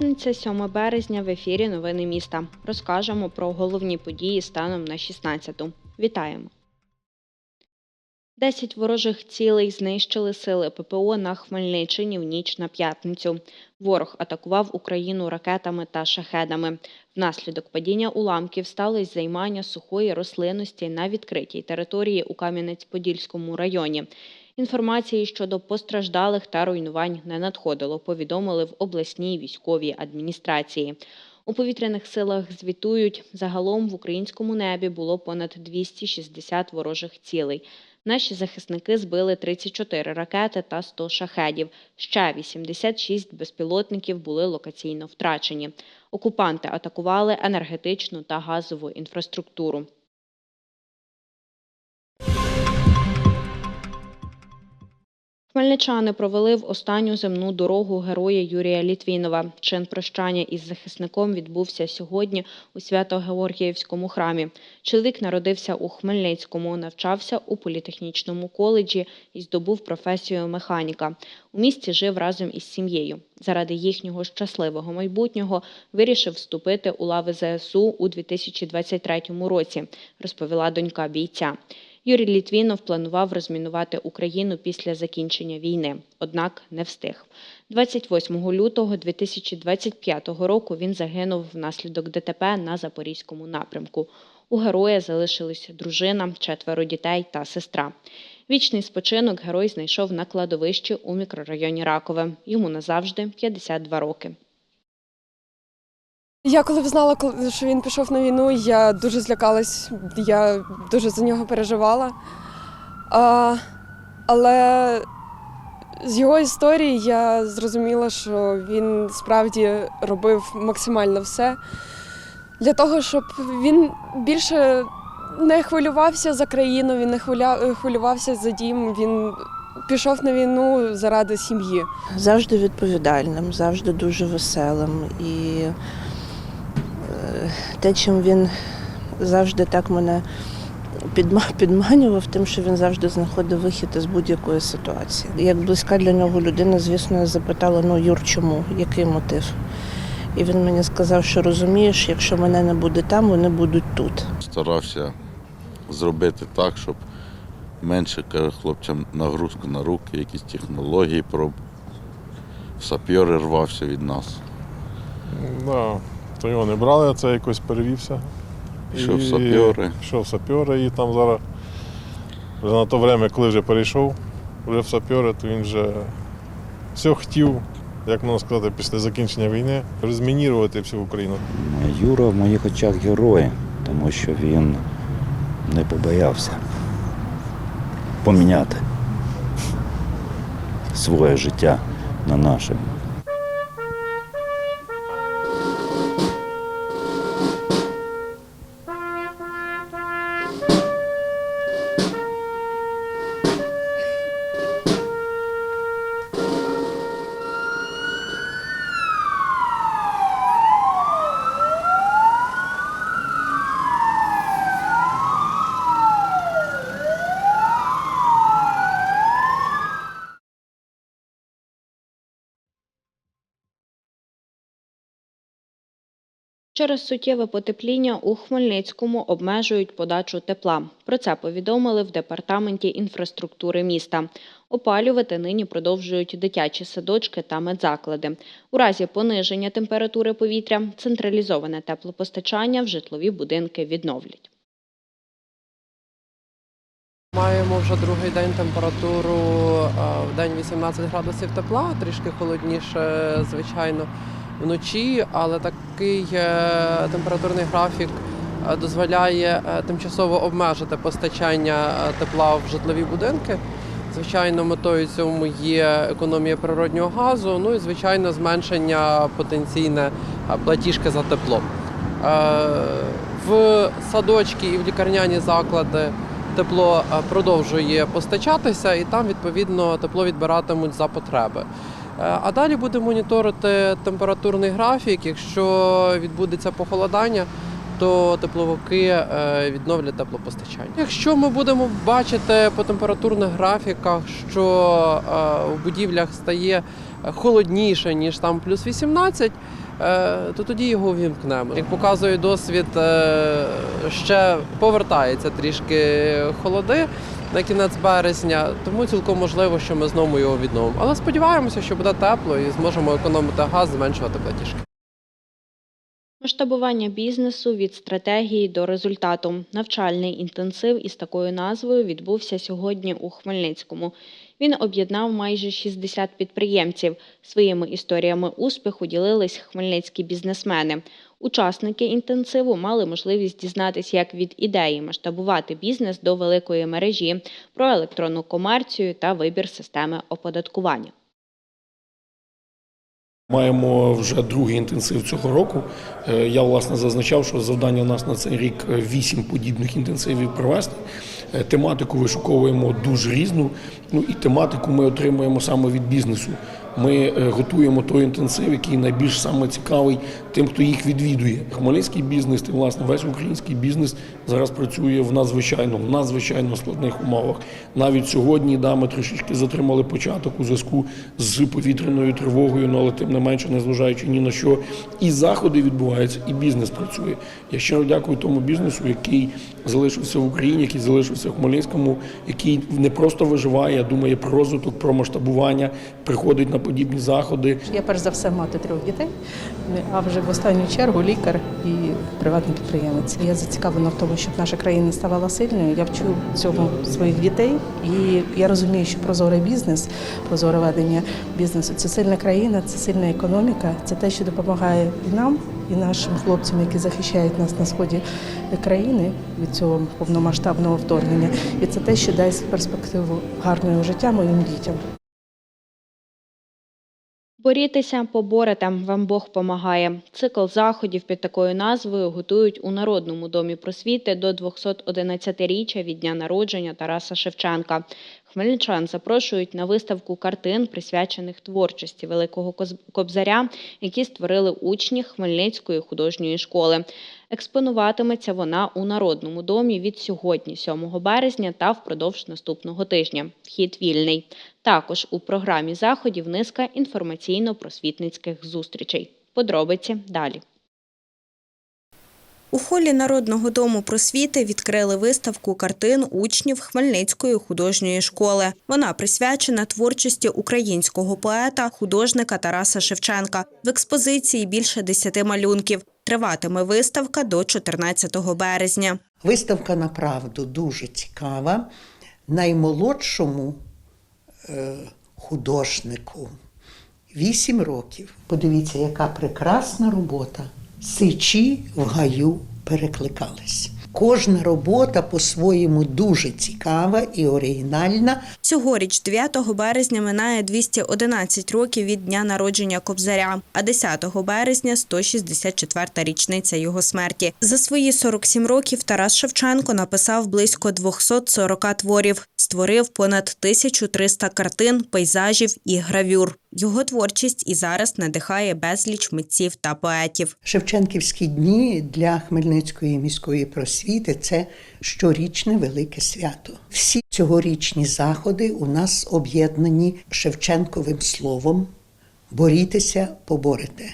П'ятниця, 7 березня в ефірі Новини міста. Розкажемо про головні події станом на 16-ту. Вітаємо. 10 ворожих цілей знищили сили ППО на Хмельниччині в ніч на п'ятницю. Ворог атакував Україну ракетами та шахедами. Внаслідок падіння уламків сталося займання сухої рослинності на відкритій території у Кам'янець-Подільському районі. Інформації щодо постраждалих та руйнувань не надходило, повідомили в обласній військовій адміністрації. У повітряних силах звітують, загалом в українському небі було понад 260 ворожих цілей. Наші захисники збили 34 ракети та 100 шахедів. Ще 86 безпілотників були локаційно втрачені. Окупанти атакували енергетичну та газову інфраструктуру. Хмельничани провели в останню земну дорогу героя Юрія Літвінова. Чин прощання із захисником відбувся сьогодні у Свято-Георгіївському храмі. Чоловік народився у Хмельницькому, навчався у політехнічному коледжі і здобув професію механіка. У місті жив разом із сім'єю. Заради їхнього щасливого майбутнього вирішив вступити у лави ЗСУ у 2023 році, розповіла донька бійця. Юрій Літвінов планував розмінувати Україну після закінчення війни, однак не встиг. 28 лютого 2025 року він загинув внаслідок ДТП на Запорізькому напрямку. У героя залишилися дружина, четверо дітей та сестра. Вічний спочинок герой знайшов на кладовищі у мікрорайоні Ракове. Йому назавжди 52 роки. Я коли взнала, що він пішов на війну, я дуже злякалась, я дуже за нього переживала. А, але з його історії я зрозуміла, що він справді робив максимально все для того, щоб він більше не хвилювався за країну, він не хвилювався за дім. Він пішов на війну заради сім'ї. завжди відповідальним, завжди дуже веселим. І те, чим він завжди так мене підманював, тим, що він завжди знаходив вихід із будь-якої ситуації. Як близька для нього людина, звісно, я запитала: ну, Юр, чому? Який мотив? І він мені сказав, що розумієш, якщо мене не буде там, вони будуть тут. Старався зробити так, щоб менше каже, хлопцям нагрузку на руки, якісь технології проб. Сапьори рвався від нас. Да, то його не брали, а це якось перевівся. Пішов в сапьори. Пішов в сапьори і там зараз вже на то время, коли вже перейшов вже в сапьори, то він вже все хотів, як можна сказати, після закінчення війни, розмінірувати всю Україну. Юра в моїх очах герой, тому що він не побоявся поміняти своє життя на наше. Через суттєве потепління у Хмельницькому обмежують подачу тепла. Про це повідомили в департаменті інфраструктури міста. Опалювати нині продовжують дитячі садочки та медзаклади. У разі пониження температури повітря централізоване теплопостачання в житлові будинки відновлять. Маємо вже другий день температуру в день 18 градусів тепла, трішки холодніше, звичайно, вночі, але такий е, температурний графік е, дозволяє е, тимчасово обмежити постачання тепла в житлові будинки. Звичайно, метою цьому є економія природнього газу, ну і звичайно зменшення потенційне платіжки за тепло. В садочки і в лікарняні заклади тепло продовжує постачатися, і там відповідно тепло відбиратимуть за потреби. Е, А далі будемо моніторити температурний графік. Якщо відбудеться похолодання, то тепловики е, відновлять теплопостачання. Якщо ми будемо бачити по температурних графіках, що е, в будівлях стає холодніше, ніж там плюс 18, е, то тоді його вімкнемо. Як показує досвід, е, ще повертається трішки холоди на кінець березня, тому цілком можливо, що ми знову його відновимо. Але сподіваємося, що буде тепло і зможемо економити газ, зменшувати платіжки. Масштабування бізнесу від стратегії до результату. Навчальний інтенсив із такою назвою відбувся сьогодні у Хмельницькому. Він об'єднав майже 60 підприємців. Своїми історіями успіху ділились хмельницькі бізнесмени. Учасники інтенсиву мали можливість дізнатися, як від ідеї масштабувати бізнес до великої мережі, про електронну комерцію та вибір системи оподаткування. Маємо вже другий інтенсив цього року. Е, Я власне зазначав, що завдання у нас на цей рік е, вісім подібних інтенсивів провести. Е, Тематику вишуковуємо дуже різну. Ну і тематику ми отримуємо саме від бізнесу. Ми е, готуємо той інтенсив, який найбільш саме цікавий тим, хто їх відвідує. Хмельницький бізнес, і власне весь український бізнес зараз працює в надзвичайно, в надзвичайно складних умовах. Навіть сьогодні да, ми трішечки затримали початок у зв'язку з повітряною тривогою, ну, але тим не менше, незважаючи ні на що, і заходи відбуваються, і бізнес працює. Я щиро дякую тому бізнесу, який залишився в Україні, який залишився в Хмельницькому, який не просто виживає, а думає про розвиток, про масштабування, приходить на подібні заходи. Я перш за все мати трьох дітей, а вже в останню чергу лікар і приватний підприємець. Я зацікавлена в тому, щоб наша країна ставала сильною. Я вчу цьому своїх дітей, і я розумію, що прозорий бізнес, прозоре ведення бізнесу це сильна країна, це сильна економіка, це те, що допомагає і нам, і нашим хлопцям, які захищають нас на сході країни від цього повномасштабного вторгнення. І це те, що дасть перспективу гарного життя моїм дітям. Борітеся, поборете, вам Бог помагає. Цикл заходів під такою назвою готують у Народному домі просвіти до 211-річчя від дня народження Тараса Шевченка. Хмельничан запрошують на виставку картин, присвячених творчості Великого Кобзаря, які створили учні Хмельницької художньої школи. Експонуватиметься вона у Народному домі від сьогодні, 7 березня, та впродовж наступного тижня. Вхід вільний. Також у програмі заходів низка інформаційно-просвітницьких зустрічей. Подробиці далі. У холі Народного дому просвіти відкрили виставку картин учнів Хмельницької художньої школи. Вона присвячена творчості українського поета, художника Тараса Шевченка. В експозиції більше десяти малюнків. Триватиме виставка до 14 березня. Виставка направду дуже цікава. Наймолодшому е, художнику 8 років. Подивіться, яка прекрасна робота. Сичі в гаю перекликались. Кожна робота по-своєму дуже цікава і оригінальна. Цьогоріч, 9 березня, минає 211 років від дня народження Кобзаря, а 10 березня – 164-та річниця його смерті. За свої 47 років Тарас Шевченко написав близько 240 творів, створив понад 1300 картин, пейзажів і гравюр. Його творчість і зараз надихає безліч митців та поетів. Шевченківські дні для Хмельницької міської просвіти це щорічне велике свято. Всі цьогорічні заходи у нас об'єднані Шевченковим словом. Борітеся, поборете.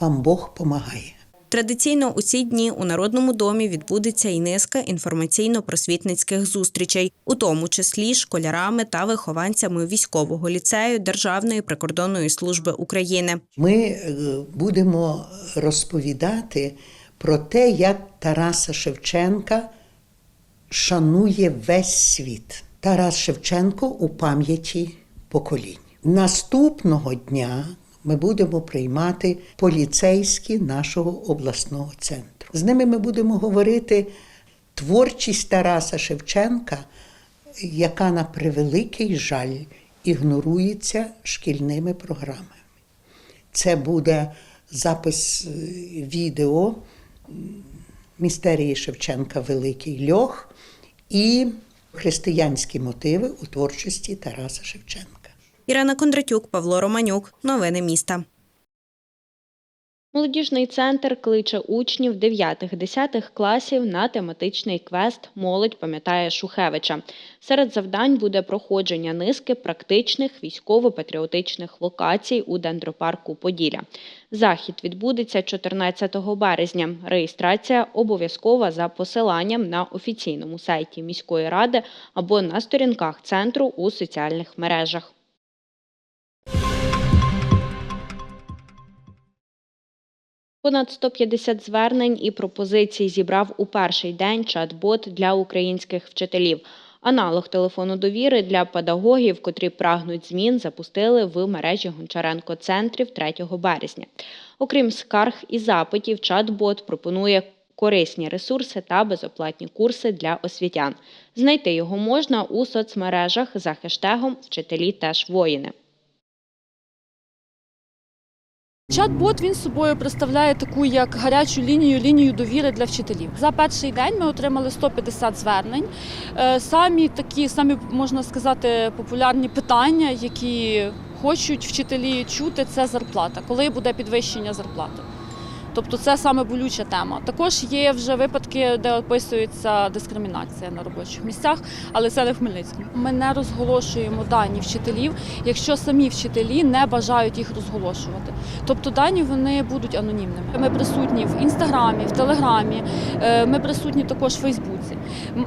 Вам Бог помагає. Традиційно у ці дні у Народному домі відбудеться і низка інформаційно-просвітницьких зустрічей, у тому числі школярами та вихованцями військового ліцею Державної прикордонної служби України. Ми е, будемо розповідати про те, як Тараса Шевченка шанує весь світ. Тарас Шевченко у пам'яті поколінь. Наступного дня ми будемо приймати поліцейські нашого обласного центру. З ними ми будемо говорити творчість Тараса Шевченка, яка на превеликий жаль ігнорується шкільними програмами. Це буде запис е, відео містерії Шевченка Великий Льох і християнські мотиви у творчості Тараса Шевченка. Ірина Кондратюк, Павло Романюк. Новини міста. Молодіжний центр кличе учнів 9-10 класів на тематичний квест Молодь пам'ятає Шухевича. Серед завдань буде проходження низки практичних військово-патріотичних локацій у дендропарку Поділля. Захід відбудеться 14 березня. Реєстрація обов'язкова за посиланням на офіційному сайті міської ради або на сторінках центру у соціальних мережах. Понад 150 звернень і пропозицій зібрав у перший день чат-бот для українських вчителів. Аналог телефону довіри для педагогів, котрі прагнуть змін, запустили в мережі Гончаренко центрів 3 березня. Окрім скарг і запитів, чат-бот пропонує корисні ресурси та безоплатні курси для освітян. Знайти його можна у соцмережах за хештегом Вчителі теж воїни. Чат-бот він собою представляє таку як гарячу лінію, лінію довіри для вчителів. За перший день ми отримали 150 звернень. Е, Самі такі, самі можна сказати, популярні питання, які хочуть вчителі чути, це зарплата. Коли буде підвищення зарплати? Тобто це саме болюча тема. Також є вже випадки, де описується дискримінація на робочих місцях, але це не в Хмельницькому. Ми не розголошуємо дані вчителів, якщо самі вчителі не бажають їх розголошувати. Тобто дані вони будуть анонімними. Ми присутні в інстаграмі, в телеграмі, е, ми присутні також в Фейсбуці.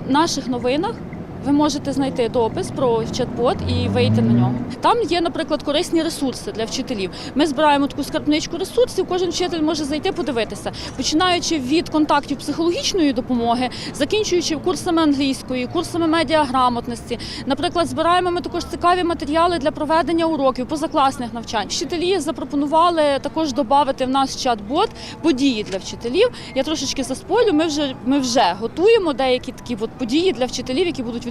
В наших новинах. Ви можете знайти допис про чат-бот і вийти на нього. Там є, наприклад, корисні ресурси для вчителів. Ми збираємо таку скарбничку ресурсів. Кожен вчитель може зайти подивитися, починаючи від контактів психологічної допомоги, закінчуючи курсами англійської, курсами медіаграмотності. Наприклад, збираємо ми також цікаві матеріали для проведення уроків, позакласних навчань. Вчителі запропонували також додати в нас чат-бот події для вчителів. Я трошечки заспойлю. Ми вже ми вже готуємо деякі такі от події для вчителів, які будуть